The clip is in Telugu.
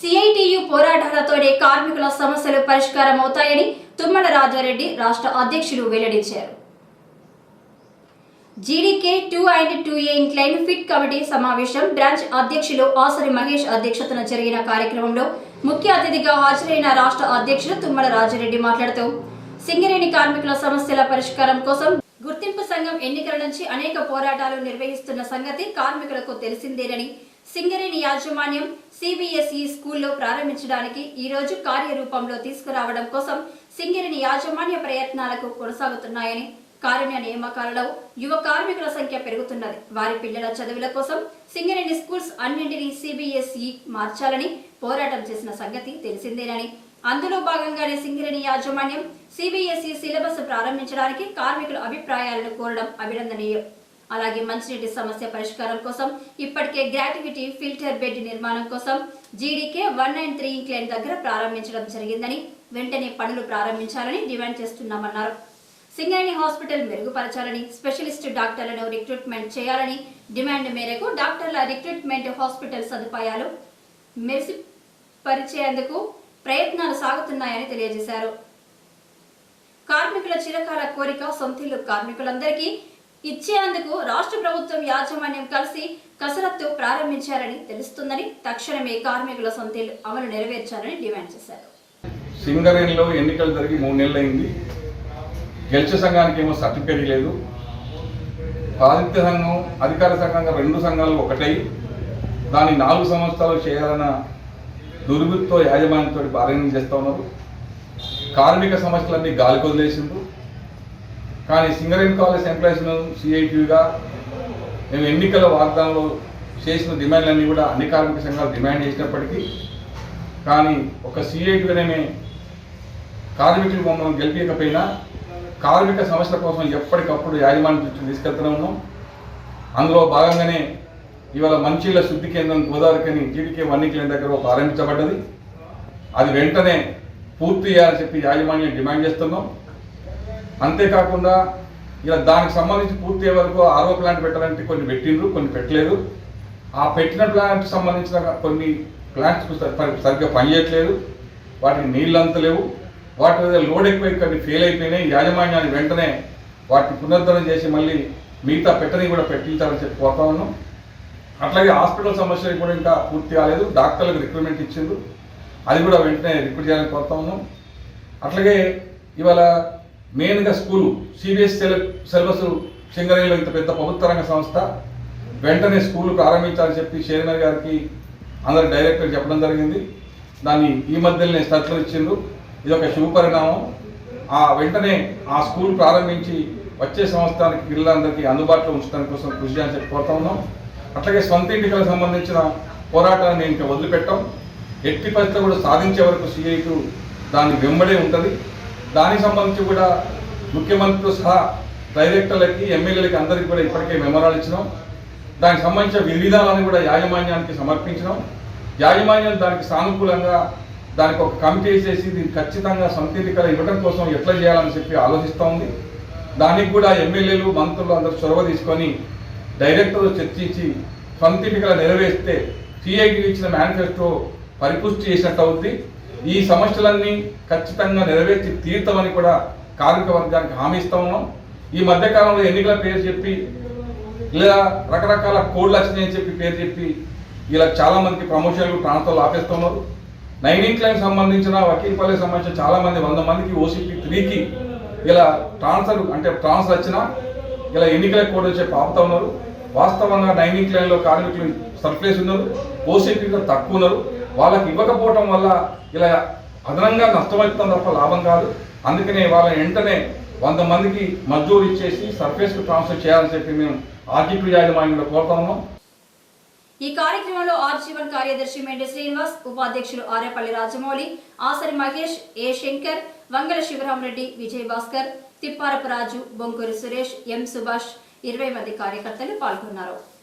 సిఐటియు పోరాటాలతోనే కార్మికుల సమస్యలు పరిష్కారం అవుతాయని తుమ్మల రాజారెడ్డి రాష్ట్ర అధ్యక్షులు వెల్లడించారు. GDK two and two A incline pit committee సమావేశం బ్రాంచ్ అధ్యక్షులు ఆసరి మహేష్ అధ్యక్షతన జరిగిన కార్యక్రమంలో ముఖ్య అతిథిగా హాజరైన రాష్ట్ర అధ్యక్షులు తుమ్మల రాజారెడ్డి మాట్లాడుతూ సింగరేణి కార్మికుల సమస్యల పరిష్కారం కోసం గుర్తింపు సంఘం ఎన్నికల నుంచి అనేక పోరాటాలు నిర్వహిస్తున్న సంగతి కార్మికులకు తెలిసిందేనని సింగరేణి యాజమాన్యం సిబిఎస్ఈ స్కూల్లో ప్రారంభించడానికి ఈ రోజు కార్యరూపంలో తీసుకురావడం కోసం సింగరేణి యాజమాన్య ప్రయత్నాలకు కొనసాగుతున్నాయని కారుణ్య నియామకాలలో యువ కార్మికుల సంఖ్య పెరుగుతున్నది. వారి పిల్లల చదువుల కోసం సింగరేణి స్కూల్స్ అన్నింటినీ సిబిఎస్ఈ మార్చాలని పోరాటం చేసిన సంగతి తెలిసిందేనని అందులో భాగంగానే సింగరేణి యాజమాన్యం సిబిఎస్ఈ సిలబస్ ప్రారంభించడానికి కార్మికుల అభిప్రాయాలను కోరడం అభినందనీయం. అలాగే మంచినీటి సమస్య పరిష్కారం కోసం ఇప్పటికే గ్రాటివిటీ ఫిల్టర్ బెడ్ నిర్మాణం కోసం GDK one nine three incline దగ్గర ప్రారంభించడం జరిగిందని వెంటనే పనులు ప్రారంభించాలని డిమాండ్ చేస్తున్నామన్నారు. సింగరేణి హాస్పిటల్ మెరుగుపరచాలని స్పెషలిస్ట్ డాక్టర్లను రిక్రూట్మెంట్ చేయాలని డిమాండ్ మేరకు డాక్టర్ల రిక్రూట్మెంట్ హాస్పిటల్ సదుపాయాలు మెరిసిపరిచేందుకు ప్రయత్నాలు సాగుతున్నాయని తెలియజేశారు. కార్మికుల చిరకాల కోరిక సొంతిల్లు కార్మికులందరికీ ఇచ్చేందుకు రాష్ట్ర ప్రభుత్వం యాజమాన్యం కలిసి కసరత్తు ప్రారంభించారని తెలుస్తుందని తక్షణమే కార్మికుల సొంతిల్లు అమలు నెరవేర్చాలని డిమాండ్ చేశారు. సింగరేణిలో ఎన్నికలు జరిగి మూడు నెలలు అయింది గెలిచే సంఘానికి ఏమో సర్టిఫికేట్ లేదు. ఆదిత్య సంఘం అధికార సంఘంగా రెండు సంఘాలు ఒకటై. దాన్ని నాలుగు సంవత్సరాలు చేయాలన్న దుర్బుద్ధితో యాజమాన్యంతో బార్గెనింగ్ చేస్తూ ఉన్నారు. కార్మిక సమస్యలన్నీ గాలికి వదిలేసిండ్రు. కానీ సింగరేణి కాలేజ్ ఎంప్లాయీస్ను సిఐటిగా మేము ఎన్నికల వాగ్దానంలో చేసిన డిమాండ్లన్నీ కూడా అన్ని కార్మిక సంఘాలు డిమాండ్ చేసినప్పటికీ కానీ ఒక సిఐటిగానే కార్మికులు మమ్మల్ని గెలిపించకపోయినా కార్మిక సమస్యల కోసం ఎప్పటికప్పుడు యాజమాన్యం దృష్టికి తీసుకెళ్తూనే ఉన్నాం. అందులో భాగంగానే ఇవాళ మంచిళ్ళ శుద్ధి కేంద్రం గోదావరికని జీడికే వన్నికల దగ్గర ఒక ఆరంభించబడ్డది. అది వెంటనే పూర్తి చేయాలని చెప్పి యాజమాన్యం డిమాండ్ చేస్తున్నాం. అంతేకాకుండా ఇలా దానికి సంబంధించి పూర్తి అయ్యే వరకు ఆరో ప్లాంట్ పెట్టాలంటే కొన్ని పెట్టిండ్రు కొన్ని పెట్టలేదు. ఆ పెట్టిన ప్లాంట్ సంబంధించిన కొన్ని ప్లాంట్స్ సరిగ్గా పనిచేయట్లేదు. వాటికి నీళ్ళు అంతలేవు వాటి మీద లోడ్ ఎక్కువ కొన్ని ఫెయిల్ అయిపోయినాయి. యాజమాన్యాన్ని వెంటనే వాటిని పునరుద్ధరణ చేసి మళ్ళీ మిగతా పెట్టని కూడా పెట్టించాలని చెప్పి కోరుతా ఉన్నాం. అట్లాగే హాస్పిటల్ సమస్యలు కూడా ఇంకా పూర్తి కాలేదు. డాక్టర్లకు రిక్రూట్మెంట్ ఇచ్చిండ్రు. అది కూడా వెంటనే రిక్రూట్ చేయాలని కోరుతా ఉన్నాం. అట్లాగే ఇవాళ మెయిన్గా స్కూలు సిబిఎస్ సిలబస్ సింగరేణిలో ఇంత పెద్ద ప్రభుత్వ రంగ సంస్థ. వెంటనే స్కూల్ ప్రారంభించాలని చెప్పి చైర్మన్ గారికి అందరి డైరెక్టర్ చెప్పడం జరిగింది. దాన్ని ఈ మధ్యలోనే సర్కులర్ ఇచ్చిండ్రు. ఇది ఒక శుభ పరిణామం ఆ వెంటనే ఆ స్కూల్ ప్రారంభించి వచ్చే సంవత్సరానికి పిల్లలందరికీ అందుబాటులో ఉంచడానికి కోసం కృషి చేయాలని చెప్పి కోరుతా ఉన్నాం. అట్లాగే సొంత ఎన్నికలకు సంబంధించిన పోరాటాన్ని ఇంకా వదిలిపెట్టాం. ఎట్టి పరిస్థితులు కూడా సాధించే వరకు సీఐకు దాని వెంబడే ఉంటుంది. దానికి సంబంధించి కూడా ముఖ్యమంత్రితో సహా డైరెక్టర్లకి ఎమ్మెల్యేలకి అందరికీ కూడా ఇప్పటికే మెమరాలు ఇచ్చినాం. దానికి సంబంధించిన విధి కూడా యాజమాన్యానికి సమర్పించినాం. యాజమాన్యం దానికి సానుకూలంగా దానికి ఒక కమిటీ చేసి దీన్ని ఖచ్చితంగా సొంత ఇవ్వడం కోసం ఎట్లా చేయాలని చెప్పి ఆలోచిస్తూ ఉంది. దానికి కూడా ఎమ్మెల్యేలు మంత్రులు అందరూ చొరవ తీసుకొని డైరెక్టర్లు చర్చించి సొంత నెరవేరిస్తే సిఐకి ఇచ్చిన మేనిఫెస్టో పరిపుష్టి చేసినట్టు అవుద్ది. ఈ సమస్యలన్నీ ఖచ్చితంగా నెరవేర్చి తీర్థమని కూడా కార్మిక వర్గానికి హామీ ఇస్తా ఉన్నాం. ఈ మధ్యకాలంలో ఎన్నికల పేరు చెప్పి లేదా రకరకాల కోడ్లు వచ్చినాయని చెప్పి పేరు చెప్పి ఇలా చాలామందికి ప్రమోషన్లు ప్రాంతాలు ఆపేస్తున్నారు నైనింగ్ క్లైమ్ సంబంధించిన వకీల్పల్లికి సంబంధించిన చాలామంది వంద మందికి ఓసీపీ త్రీకి ఇలా ట్రాన్స్ఫర్ అంటే ట్రాన్స్ఫర్ వచ్చినా ఇలా ఎన్నికల కోడ్ వచ్చి ఆపుతా ఉన్నారు. వాస్తవంగా డైనింగ్ లైన్లో కార్మికులు సర్ప్లేస్ ఉన్నారు ఓసీపీలో తక్కువ ఉన్నారు. వాళ్ళకి ఇవ్వకపోవటం వల్ల ఇలా అదనంగా నష్టమవుతుంది తప్ప లాభం కాదు. అందుకనే వాళ్ళ వెంటనే వంద మందికి మజ్జూరు ఇచ్చేసి సర్ఫేస్కు ట్రాన్స్ఫర్ చేయాలని చెప్పి మేము ఆర్జీపీ యాజమాన్యంలో కోరుతా ఉన్నాం. ఈ కార్యక్రమంలో ఆర్జీవన్ కార్యదర్శి మెండి శ్రీనివాస్ ఉపాధ్యక్షులు ఆరేపల్లి రాజమౌళి ఆసరి మహేష్ ఏ శంకర్ వంగల శివరామరెడ్డి విజయ్ భాస్కర్ తిప్పారపు రాజు బొంకూరి సురేష్ ఎం సుభాష్ ఇరవై మంది కార్యకర్తలు పాల్గొన్నారు.